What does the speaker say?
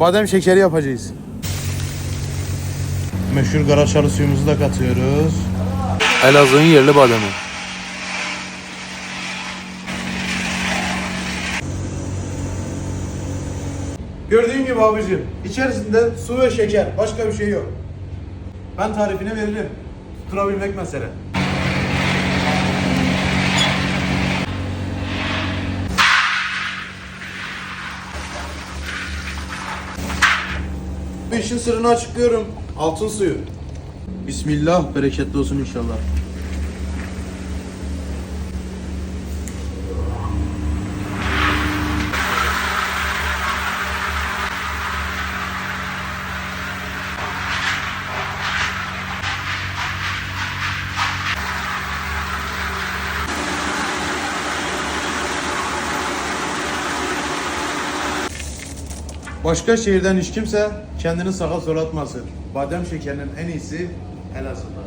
badem şekeri yapacağız. Meşhur garaşalı suyumuzu da katıyoruz. Elazığ'ın yerli bademi. Gördüğün gibi abicim, içerisinde su ve şeker, başka bir şey yok. Ben tarifini veririm. Tutturabilmek mesele. Bu işin sırrını açıklıyorum. Altın suyu. Bismillah, bereketli olsun inşallah. Başka şehirden hiç kimse kendini sağa sola atmasın. Badem şekerinin en iyisi Elazığ'da.